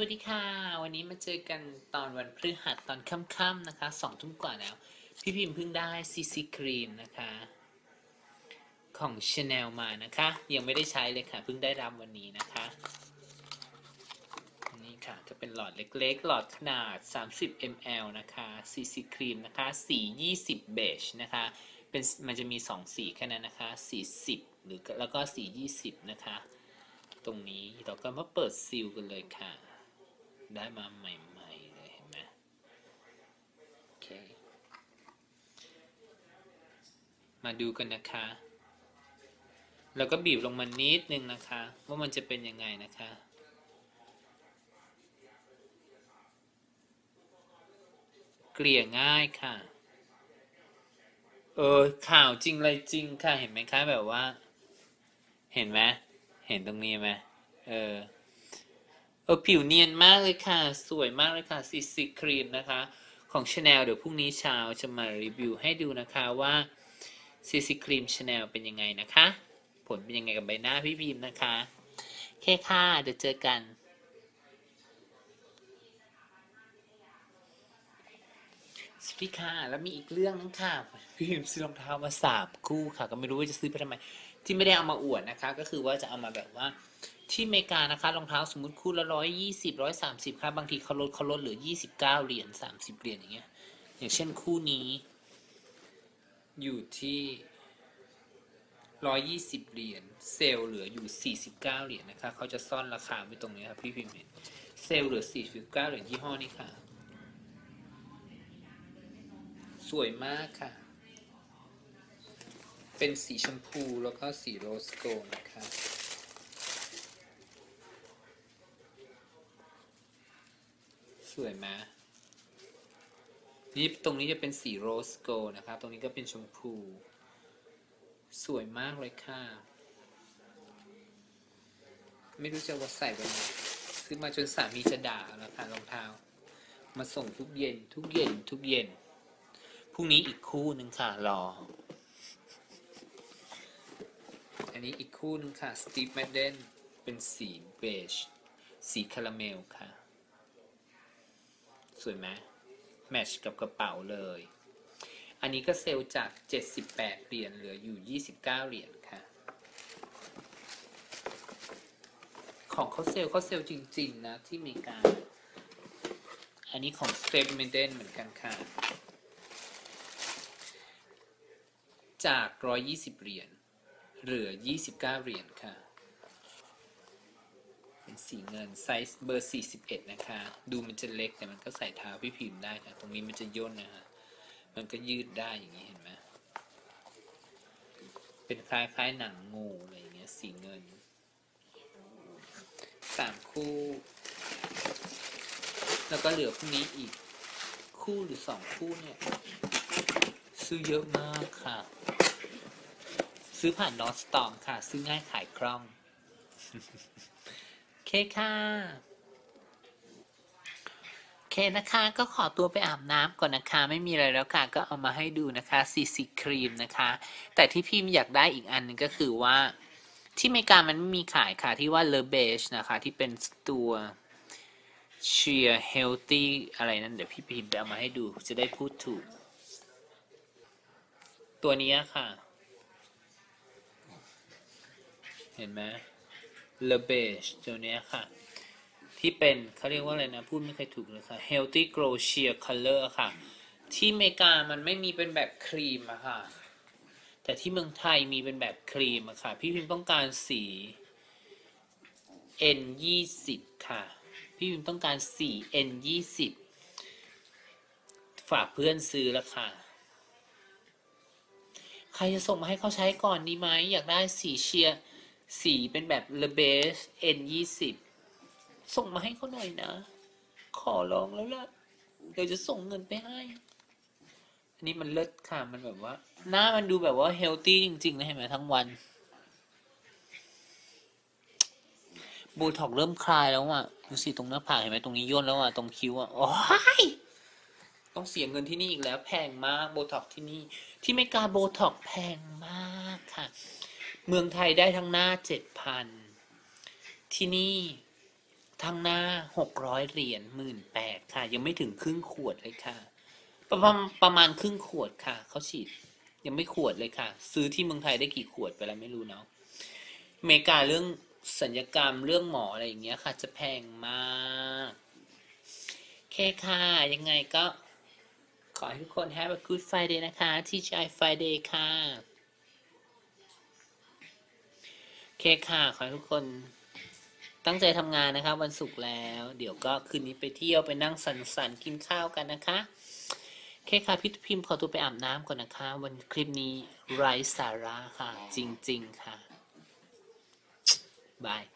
วัสดีค่ะ วันนี้มาเจอกันตอนวันพฤหัสตอนค่ำๆนะคะสองทุ่มกว่าแล้ว พี่พิมพ์เพิ่งได้ซีซีครีมนะคะ ของ Chanel มานะคะ ยังไม่ได้ใช้เลยค่ะ เพิ่งได้รับวันนี้นะคะนี่ค่ะก็เป็นหลอดเล็กๆ หลอดขนาด 30 ml นะคะซีซีครีมนะคะ สี 20 beige นะคะ เป็นมันจะมี 2 สีแค่นั้นนะคะสี10 หรือแล้วก็สี 20 นะคะ ตรงนี้เราก็มาเปิดซีลกันเลยค่ะ ได้มาใหม่ๆเลยเห็นไหมโอเค มาดูกันนะคะ แล้วก็บีบลงมานิดนึงนะคะ ว่ามันจะเป็นยังไงนะคะเกลี่ยง่ายค่ะ เออข่าวจริงเลยจริงค่ะ เห็นไหมคะแบบว่า เห็นไหมเห็นตรงนี้ไหมเออ เออผิวเนียนมากเลยค่ะ สวยมากเลยค่ะซีซีครีมนะคะ ของ Chanel เดี๋ยวพรุ่งนี้เช้าจะมารีวิวให้ดูนะคะว่าซีซีครีม Chanel เป็นยังไงนะคะ ผลเป็นยังไงกับใบหน้าพี่พิมนะคะโอเคค่ะเดี๋ยวเจอกันสวัสดีค่ะ แล้วมีอีกเรื่องนึงค่ะ พี่พิมซื้อรองเท้ามาสามคู่ค่ะ ก็ไม่รู้ว่าจะซื้อไปทำไม ที่ไม่ได้เอามาอวดนะคะก็คือว่าจะเอามาแบบว่าที่อเมริกานะคะรองเท้าสมมติคู่ละร้อยยี่สิบร้อยสามสิบค่ะบางทีเขาลดเขาลดเหลือยี่สิบเก้าเหรียญสามสิบเหรียญอย่างเงี้ยอย่างเช่นคู่นี้ อยู่ที่ร้อยยี่สิบเหรียญเซลเหลืออยู่สี่สิบเก้าเหรียญนะคะเขาจะซ่อนราคาไว้ตรงนี้ครับพี่พิมพ์เห็นเซลเหลือสี่สิบเก้าเหรียญยี่ห้อนี้ค่ะ สวยมากค่ะ เป็นสีชมพูแล้วก็สีโรสโกลด์นะคะสวยไหมนี่ตรงนี้จะเป็นสีโรสโกล์นะครับตรงนี้ก็เป็นชมพู สวยมากเลยค่ะ ไม่รู้จะว่าใส่ไปไหนซื้อมาจนสามีจะด่าแล้วค่ะรองเท้า มาส่งทุกเย็นทุกเย็นทุกเย็นพรุ่งนี้อีกคู่หนึ่งค่ะรอ อันนี้อีกคู่หนึงค่ะสตีฟแมดเดนเป็นสีเบจสีคาราเมลค่ะ สวยไหมแมทช์กับกระเป๋าเลย อันนี้ก็เซลล์จาก 78 เหรียญเหลืออยู่ 29 เหรียญค่ะ ของเขาเซลล์เขาเซลล์จริง ๆ นะ ที่เมริกาอันนี้ของ s t e p m e d e n เหมือนกันค่ะ จาก 120 เหรียญ เหลือ 29 เหรียญค่ะ เป็นสีเงินไซส์เบอร์ 41 นะคะ ดูมันจะเล็กแต่มันก็ใส่เท้าพี่พิมพ์ได้ค่ะ ตรงนี้มันจะย่นนะคะ มันก็ยืดได้อย่างนี้เห็นไหมเป็นคล้ายๆหนังงูอะไรอย่างเงี้ย สีเงิน สามคู่ แล้วก็เหลือพรุ่งนี้อีกคู่หรือสองคู่เนี่ย ซื้อเยอะมากค่ะ ซื้อผ่านนอสตอมค่ะ ซื้อง่ายขายคล่องโอเคค่ะโอเคนะคะ ก็ขอตัวไปอาบน้ำก่อนนะคะ ไม่มีอะไรแล้วค่ะ ก็เอามาให้ดูนะคะซีซีครีมนะคะ แต่ที่พิมพ์อยากได้อีกอันหนึงก็คือว่า ที่อเมริกามันไม่มีขายค่ะ ที่ว่าเลเบชนะคะ ที่เป็นตัวเชียร์เฮลตี้อะไรนั้นเดี๋ยวพี่พิมพ์ไปเอามาให้ดูจะได้พูดถูก ตัวนี้ค่ะ เห็นไหมเลเบชตัวเนี้ยค่ะ ที่เป็นเขาเรียกว่าอะไรนะ พูดไม่เคยถูกเลยค่ะ healthy glow sheer color ค่ะ ที่อเมริกามันไม่มีเป็นแบบครีมอะค่ะ แต่ที่เมืองไทยมีเป็นแบบครีมอะค่ะ พี่พิมพ์ต้องการสี N 2 0ค่ะ พี่พิมพ์ต้องการสี N 2 0ฝากเพื่อนซื้อแล้วค่ะใครจะส่งมาให้เขาใช้ก่อนดีไหม อยากได้สีเชียร์ สีเป็นแบบ l e Base N 2 0ส่งมาให้เขาหน่อยนะ ขอร้องแล้วล่ะ เดี๋ยวจะส่งเงินไปให้ อันนี้มันเลิศค่ะ มันแบบว่า หน้ามันดูแบบว่าเฮลตี้จริงๆนะเห็นไหมทั้งวันโบท็อกเริ่มคลายแล้วอะ ดูสิตรงหน้าผากเห็นไหมตรงนี้ย่นแล้วอะ ตรงคิ้วอะ โอ้ยต้องเสียเงินที่นี่อีกแล้ว แพงมาก โบท็อกที่นี่ ที่เมกาโบท็อกแพงมากค่ะ เมืองไทยได้ทั้งหน้าเจ็ดพันที่นี่ทั้งหน้าหกร้อยเหรียญหมื่นแปดค่ะ ยังไม่ถึงครึ่งขวดเลยค่ะ ประมาณประมาณครึ่งขวดค่ะเขาฉีดยังไม่ขวดเลยค่ะ ซื้อที่เมืองไทยได้กี่ขวดไปแล้วไม่รู้เนาะอเมริกาเรื่องสัญญกรรมเรื่องหมออะไรอย่างเงี้ยค่ะ จะแพงมากแค่ค่ะ ยังไงก็ขอให้ทุกคน have a good Friday นะคะ TGI Friday ค่ะ เคค่ะ ขอให้ทุกคน ตั้งใจทำงานนะคะวันศุกร์แล้ว เดี๋ยวก็คืนนี้ไปเที่ยวไปนั่งสันสันๆกินข้าวกันนะคะ เคค่ะพี่พิมพ์ขอตัวไปอาบน้ำก่อนนะคะ วันคลิปนี้ไร้สาระค่ะ จริง ๆ ค่ะ บาย